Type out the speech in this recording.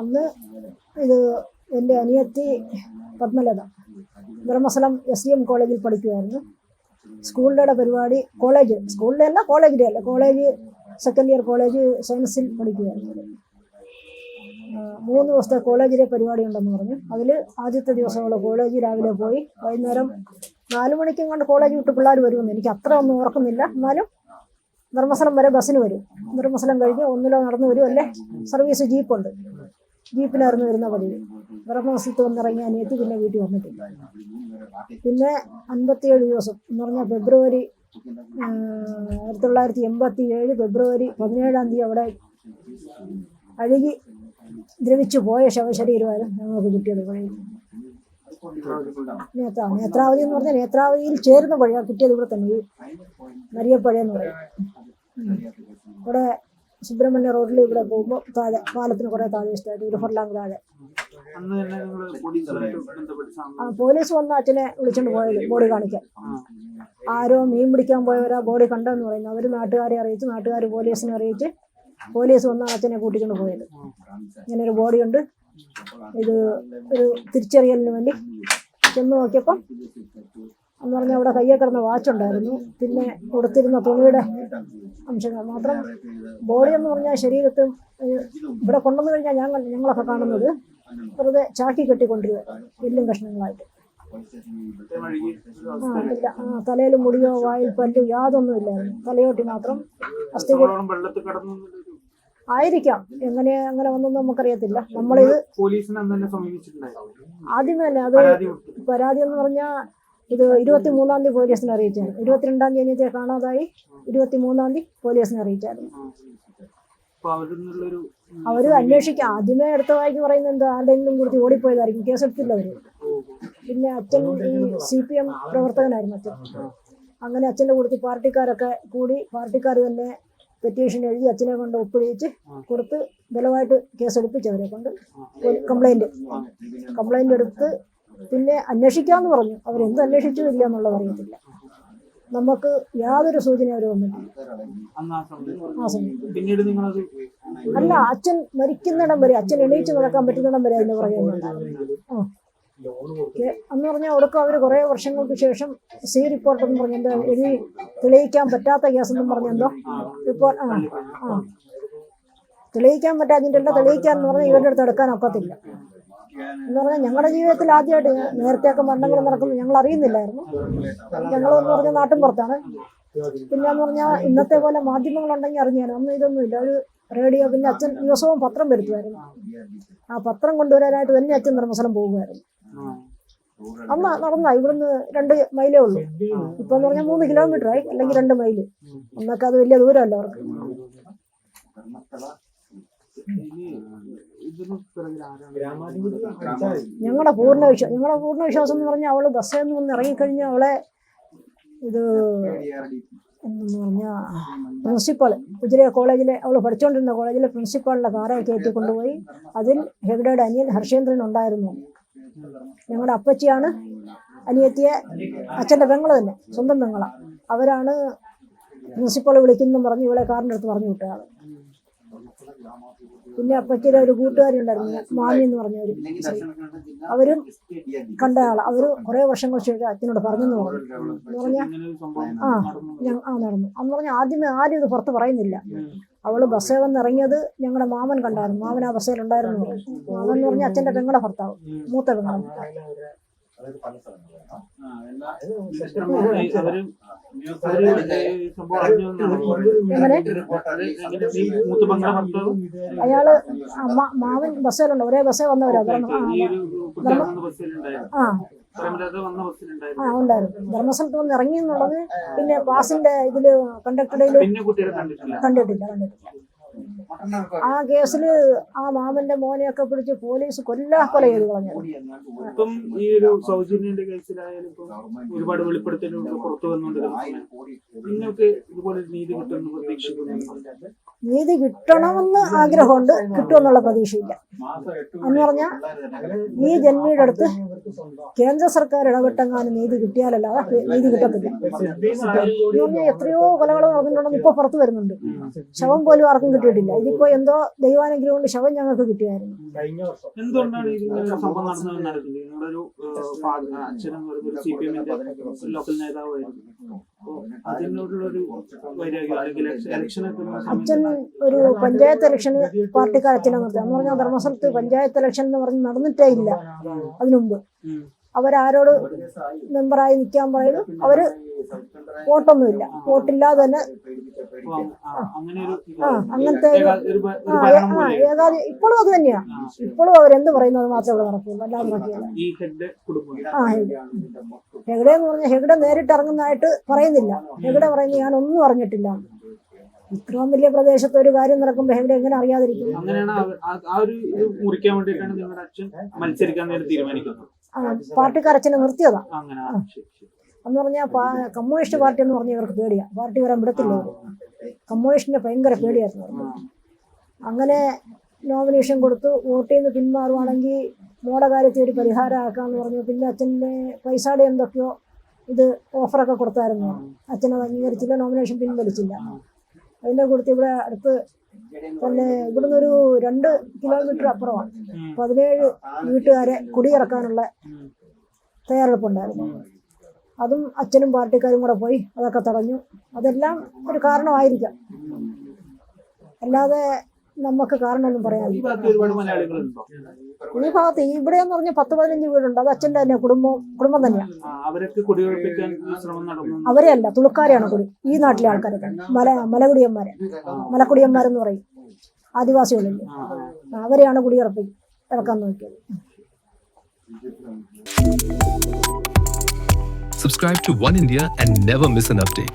അന്ന് ഇത് എന്റെ അനിയത്തി Padmalatha. Dharmasthala S D M കോളേജിൽ പഠിക്കുമായിരുന്നു സ്കൂളിലെ പരിപാടി കോളേജ് സ്കൂളിലെ അല്ല കോളേജിലെ അല്ല കോളേജ് സെക്കൻഡ് ഇയർ കോളേജ് സയൻസിൽ പഠിക്കുമായിരുന്നു മൂന്ന് ദിവസത്തെ കോളേജിലെ പരിപാടി ഉണ്ടെന്ന് പറഞ്ഞു. അതിൽ ആദ്യത്തെ ദിവസം കോളേജിൽ രാവിലെ പോയി. വൈകുന്നേരം നാല് മണിക്കും കൊണ്ട് കോളേജ് വിട്ട് പിള്ളേർ വരുമെന്ന് എനിക്ക് അത്ര ഒന്നും ഓർക്കുന്നില്ല. എന്നാലും ധർമ്മസ്ഥലം വരെ ബസ്സിന് വരും. ധർമ്മസ്ഥലം കഴിഞ്ഞ് ഒന്നിലോ നടന്നു വരും അല്ലേ സർവീസ് ജീപ്പുണ്ട്. ജീപ്പിനായിരുന്നു വരുന്ന പതിവ് ധർമ്മസ്ഥലത്ത് വന്നിറങ്ങി അനിയത്തി പിന്നെ വീട്ടിൽ വന്നിട്ടില്ല. പിന്നെ അൻപത്തിയേഴ് ദിവസം എന്ന് പറഞ്ഞാൽ ഫെബ്രുവരി ആയിരത്തി തൊള്ളായിരത്തി എൺപത്തി ഏഴ് ഫെബ്രുവരി പതിനേഴാം തീയതി അവിടെ അഴുകി ദ്രവിച്ചു പോയ ശവശരീരമായിരുന്നു ഞങ്ങൾക്ക് കിട്ടിയത് പുഴയിൽ നേത്രാ നേത്രാവതി എന്ന് പറഞ്ഞാൽ നേത്രാവതിയിൽ ചേരുന്ന പഴയ കിട്ടിയത് ഇവിടെ തന്നെ. ഈ എന്ന് പറയും. ഇവിടെ സുബ്രഹ്മണ്യ റോഡിൽ ഇവിടെ പോകുമ്പോൾ താഴെ പാലത്തിന് കുറേ താഴെ ഇഷ്ടമായിട്ട് ഒരു ഹൊർലാങ് താഴെ. ആ പോലീസ് വന്ന് അച്ഛനെ വിളിച്ചോണ്ട് പോയത് ബോഡി കാണിക്കാൻ. ആരോ മീൻ പിടിക്കാൻ പോയവരാ ബോഡി കണ്ടെന്ന് പറയുന്നു. അവർ നാട്ടുകാരെ അറിയിച്ച് നാട്ടുകാർ പോലീസിനെ അറിയിച്ച് പോലീസ് വന്ന അച്ഛനെ കൂട്ടിക്കൊണ്ട് പോയത്. ഇങ്ങനെ ഒരു ബോഡി ഉണ്ട്. ഇത് ഒരു തിരിച്ചറിയലിന് വേണ്ടി ചെന്ന് നോക്കിയപ്പം എന്ന് പറഞ്ഞാൽ അവിടെ കയ്യെ കിടന്ന വാച്ച് ഉണ്ടായിരുന്നു. പിന്നെ കൊടുത്തിരുന്ന തുണിയുടെ അംശങ്ങൾ മാത്രം ബോഡി എന്ന് പറഞ്ഞാൽ ശരീരത്തും ഇവിടെ കൊണ്ടുവന്നു കഴിഞ്ഞാൽ ഞങ്ങൾ ഞങ്ങളൊക്കെ കാണുന്നത് വെറുതെ ചാക്കി കെട്ടിക്കൊണ്ടിരുക എല്ലും കഷ്ണങ്ങളായിട്ട്. ആ ഇല്ല. ആ തലയിൽ മുടിയോ വായിൽ പല്ലു യാതൊന്നും ഇല്ലായിരുന്നു. തലയോട്ടി മാത്രം അസ്ഥി ആയിരിക്കാം. എങ്ങനെ അങ്ങനെ വന്നൊന്നും നമുക്കറിയത്തില്ല. നമ്മളിത് ആദ്യമേ അല്ലേ അത് പരാതി പരാതി എന്ന് പറഞ്ഞാൽ ഇത് ഇരുപത്തി മൂന്നാം തീയതി പോലീസിനെ അറിയിച്ചായിരുന്നു ഇരുപത്തിരണ്ടാം തീയതി കാണാതായി ഇരുപത്തി മൂന്നാം തീയതി പോലീസിനെ അറിയിച്ചായിരുന്നു. അവർ അവർ അന്വേഷിക്കാം. ആദ്യമേ അടുത്ത വായിക്ക് പറയുന്നത് എന്താ? ആരുടെയെങ്കിലും കൊടുത്ത് ഓടിപ്പോയതായിരിക്കും. കേസെടുത്തില്ല അവർ പിന്നെ അച്ഛൻ ഈ സി പി എം പ്രവർത്തകനായിരുന്നു അച്ഛൻ. അങ്ങനെ അച്ഛന്റെ കൂടുതൽ പാർട്ടിക്കാരൊക്കെ കൂടി പാർട്ടിക്കാർ തന്നെ പെറ്റീഷൻ എഴുതി അച്ഛനെ കൊണ്ട് ഒപ്പിടിച്ച് കൊടുത്ത് ബലമായിട്ട് കേസെടുപ്പിച്ചവരെ കൊണ്ട് കംപ്ലൈന്റ് കംപ്ലൈന്റ് എടുത്ത് പിന്നെ അന്വേഷിക്കാമെന്ന് പറഞ്ഞു. അവരെന്ത് അന്വേഷിച്ചു ഇല്ല എന്നുള്ളത് അറിയത്തില്ല. നമുക്ക് യാതൊരു സൂചന അവർ വന്നിട്ടില്ല അല്ല അച്ഛൻ മരിക്കുന്നിടം വരെ അച്ഛൻ എണീച്ച് നടക്കാൻ പറ്റുന്നിടം വരെ അതിന് ഓക്കെ. അന്ന് പറഞ്ഞാൽ അവിടേക്ക് അവർ കുറേ വർഷങ്ങൾക്ക് ശേഷം സി റിപ്പോർട്ട് എന്ന് പറഞ്ഞ എന്തോ എഴുതി തെളിയിക്കാൻ പറ്റാത്ത കേസ് എന്നും പറഞ്ഞല്ലോ റിപ്പോർട്ട് ആ ആ. തെളിയിക്കാൻ പറ്റാതിന്റെ എല്ലാം തെളിയിക്കാൻ എന്ന് പറഞ്ഞാൽ ഇവരുടെ അടുത്ത് എടുക്കാൻ ഒക്കത്തില്ല. എന്ന് പറഞ്ഞാൽ ഞങ്ങളുടെ ജീവിതത്തിൽ ആദ്യമായിട്ട് നേരത്തെയൊക്കെ മരണങ്ങൾ നടക്കുന്നത് ഞങ്ങൾ അറിയുന്നില്ലായിരുന്നു. ഞങ്ങളെന്ന് പറഞ്ഞാൽ നാട്ടിൻ പുറത്താണ്. പിന്നെന്ന് പറഞ്ഞാൽ ഇന്നത്തെ പോലെ മാധ്യമങ്ങളുണ്ടെങ്കിൽ അറിഞ്ഞാലും അന്ന് ഇതൊന്നുമില്ല ഒരു റേഡിയോ പിന്നെ അച്ഛൻ ദിവസവും പത്രം വരുത്തുമായിരുന്നു ആ പത്രം കൊണ്ടുവരാനായിട്ട് തന്നെ അച്ഛൻ ധർമ്മസ്ഥലം പോകുമായിരുന്നു. അന്ന് നടന്ന. ഇവിടുന്ന് രണ്ട് മൈലേ ഉള്ളൂ. ഇപ്പൊ എന്ന് പറഞ്ഞാൽ മൂന്ന് കിലോമീറ്റർ ആയി അല്ലെങ്കിൽ രണ്ട് മൈൽ. അന്നൊക്കെ അത് വലിയ ദൂരമല്ല അവർക്ക്. ഞങ്ങളുടെ പൂർണ വിശ്വാസം ഞങ്ങളുടെ പൂർണ വിശ്വാസം എന്ന് പറഞ്ഞാൽ അവൾ ബസ്സിൽ നിന്ന് വന്ന് ഇറങ്ങിക്കഴിഞ്ഞാൽ അവളെ ഇത് എന്തെന്ന് പറഞ്ഞാൽ പ്രിൻസിപ്പൾ ഉജിര കോളേജിലെ അവൾ പഠിച്ചുകൊണ്ടിരുന്ന കോളേജിലെ പ്രിൻസിപ്പാളിന്റെ കാറെ കയറ്റി കൊണ്ടുപോയി. അതിൽ ഹെഗ്ഡയുടെ അനിയൻ ഹർഷേന്ദ്രൻ ഉണ്ടായിരുന്നു. ഞങ്ങളുടെ അപ്പച്ചിയാണ് അനിയത്തിയെ അച്ഛന്റെ പെങ്ങൾ തന്നെ സ്വന്തം പെങ്ങള. അവരാണ് പ്രിൻസിപ്പൾ വിളിക്കുന്നു പറഞ്ഞ് ഇവളെ കാറിന്റെ അടുത്ത് പറഞ്ഞു വിട്ട ആൾ പിന്നെ അപ്പച്ചിയുടെ ഒരു കൂട്ടുകാരി ഉണ്ടായിരുന്നു മാമി എന്ന് പറഞ്ഞവര് അവരും കണ്ട ആൾ അവർ കുറെ വർഷങ്ങൾ ശേഷം അച്ഛനോട് പറഞ്ഞെന്ന് പറഞ്ഞു. എന്ന് പറഞ്ഞാൽ ആ ആ നടന്നു. അന്ന് പറഞ്ഞാൽ ആദ്യമേ ആരും ഇത് പുറത്ത് പറയുന്നില്ല. അവൾ ബസ്സിൽ വന്ന് ഇറങ്ങിയത് ഞങ്ങളുടെ മാമൻ കണ്ടായിരുന്നു. മാമൻ ആ ബസ്സേലുണ്ടായിരുന്നു. മാമൻ എന്ന് പറഞ്ഞാൽ അച്ഛന്റെ പെങ്ങളുടെ ഭർത്താവ്. മൂത്ത പെങ്ങളുടെ ഭർത്താവ്. അയാൾ മാവൻ ബസ്സിലുണ്ട്. ഒരേ ബസ്സേ വന്നവരാ. ആ ഉണ്ടായിരുന്നു. ധർമ്മസ്ഥലത്ത് വന്ന് ഇറങ്ങി എന്നുള്ളത് പിന്നെ ബാസിന്റെ ഇതിൽ കണ്ടക്ടറിൽ കണ്ടിട്ടില്ല. കണ്ടിട്ടില്ല കണ്ടിട്ടില്ല. ആ കേസിൽ ആ മാമന്റെ മോനെയൊക്കെ പിടിച്ച് പോലീസ് കൊല്ലാ കൊല ചെയ്ത് കളഞ്ഞു. ഇപ്പം ഈ ഒരു സൗജന്യന്റെ കേസിലായാലും ഇപ്പം ഒരുപാട് വെളിപ്പെടുത്തലുകൾ പുറത്തു വന്നുകൊണ്ടിരുന്നു നിങ്ങൾക്ക് ഇതുപോലെ നീതി കിട്ടുമെന്ന് പ്രതീക്ഷിക്കുന്നു? നീതി കിട്ടണമെന്ന് ആഗ്രഹമുണ്ട്. കിട്ടുമെന്നുള്ള പ്രതീക്ഷയില്ല. എന്ന് പറഞ്ഞാൽ ഈ ജന്മിയുടെ അടുത്ത് കേന്ദ്ര സർക്കാർ ഇടപെട്ടെങ്ങാനും നീതി കിട്ടിയാലല്ലാതെ നീതി കിട്ടത്തില്ല. എന്ന് എത്രയോ കൊലകൾ നടന്നിട്ടുണ്ടെന്ന് ഇപ്പൊ പുറത്തു വരുന്നുണ്ട്. ശവം പോലും ആർക്കും കിട്ടി കിട്ടിയിട്ടില്ല. ഇതിപ്പോ എന്തോ ദൈവാനുഗ്രഹം കൊണ്ട് ശവം ഞങ്ങൾക്ക് കിട്ടിയായിരുന്നു. എന്തുകൊണ്ടാണ് സംഭവം ലോക്കൽ നേതാവായിരുന്നു അച്ഛൻ ഒരു പഞ്ചായത്ത് ഇലക്ഷന് പാർട്ടിക്കാർ അച്ഛനെ നിർത്തി എന്ന് പറഞ്ഞാൽ ധർമ്മസ്ഥലത്ത് പഞ്ചായത്ത് ഇലക്ഷൻ എന്ന് പറഞ്ഞ് നടന്നിട്ടേ ഇല്ല. അതിനു മുമ്പ് ഉം. അവരാരോട് മെമ്പറായി നിൽക്കാൻ പറയുന്നു. അവർ വോട്ടൊന്നുമില്ല. വോട്ടില്ലാതെ തന്നെ ആ അങ്ങനത്തെ ഏകാധി ഇപ്പോഴും അത് തന്നെയാ. ഇപ്പോഴും അവരെന്ത് അത് മാത്രമേ ഇവിടെ നടക്കുള്ളൂ. അല്ലാതെ നടക്കില്ല ആ ഹെഗ്ഡെ എന്ന് പറഞ്ഞാൽ ഹെഗ്ഡെ നേരിട്ട് ഇറങ്ങുന്നതായിട്ട് പറയുന്നില്ല. ഹെഗ്ഡെ പറയുന്നത് ഞാൻ ഒന്നും അറിഞ്ഞിട്ടില്ല. ഇത്രയും വലിയ പ്രദേശത്ത് ഒരു കാര്യം നടക്കുമ്പോൾ ഹെഗ്ഡെ എങ്ങനെ അറിയാതിരിക്കും? അങ്ങനെയാണ് ആ- ഒരു മുറിക്കാൻ വേണ്ടിയിട്ടാണ് നിങ്ങളുടെ അച്ഛൻ മത്സരിക്കാൻ വേണ്ടി തീരുമാനിക്കുന്നത്. ആ, കരച്ചിനെ നിർത്തിയതാ. എന്ന് പറഞ്ഞാൽ കമ്മ്യൂണിസ്റ്റ് പാർട്ടി എന്ന് പറഞ്ഞാൽ ഇവർക്ക് പേടിയാ. പാർട്ടി വരാൻ വിടത്തില്ല. കമ്മ്യൂണിസ്റ്റിന്റെ ഭയങ്കര പേടിയായിരുന്നു അങ്ങനെ നോമിനേഷൻ കൊടുത്തു. വോട്ടിൽ നിന്ന് പിന്മാറുവാണെങ്കിൽ മോടെ കാര്യത്തിൽ ഒരു പരിഹാരമാക്കാന്ന് പറഞ്ഞു. പിന്നെ അച്ഛന്റെ പൈസയുടെ എന്തൊക്കെയോ ഇത് ഓഫറൊക്കെ കൊടുത്തായിരുന്നു. അച്ഛനെ അംഗീകരിച്ചില്ല നോമിനേഷൻ പിൻവലിച്ചില്ല. അതിന്റെ കൂടുതൽ ഇവിടെ അടുത്ത് തന്നെ ഇവിടുന്ന് ഒരു രണ്ട് കിലോമീറ്റർ അപ്പുറമാണ്. പതിനേഴ് വീട്ടുകാരെ കുടിയിറക്കാനുള്ള. തയ്യാറെടുപ്പുണ്ടായിരുന്നു അതും അച്ഛനും പാർട്ടിക്കാരും കൂടെ പോയി അതൊക്കെ തടഞ്ഞു അതെല്ലാം ഒരു കാരണമായിരിക്കാം അല്ലാതെ നമുക്ക് കാരണമൊന്നും ഈ ഭാഗത്ത് ഒരുപാട് മലയാളികളുണ്ടോ? ഈ ഭാഗത്ത് ഇവിടെ എന്ന് പറഞ്ഞ പത്ത് പതിനഞ്ച് വീടുണ്ട്. അത് അച്ഛന്റെ തന്നെ കുടുംബം കുടുംബം തന്നെയാണ് ആ, അവരൊക്കെ കുടിയൊഴിപ്പിക്കാൻ ശ്രമം നടന്നു. അവരെയല്ല തുളുക്കാരെയാണ് കുടി ഈ നാട്ടിലെ ആൾക്കാരൊക്കെ മല മലകുടിയന്മാരെ. മലക്കുടിയന്മാരെന്ന് പറയും. ആദിവാസികളില്ലേ? അവരെയാണ് കുടിയിറപ്പി ഇറക്കാൻ നോക്കിയത്. Subscribe to One India and never miss an update.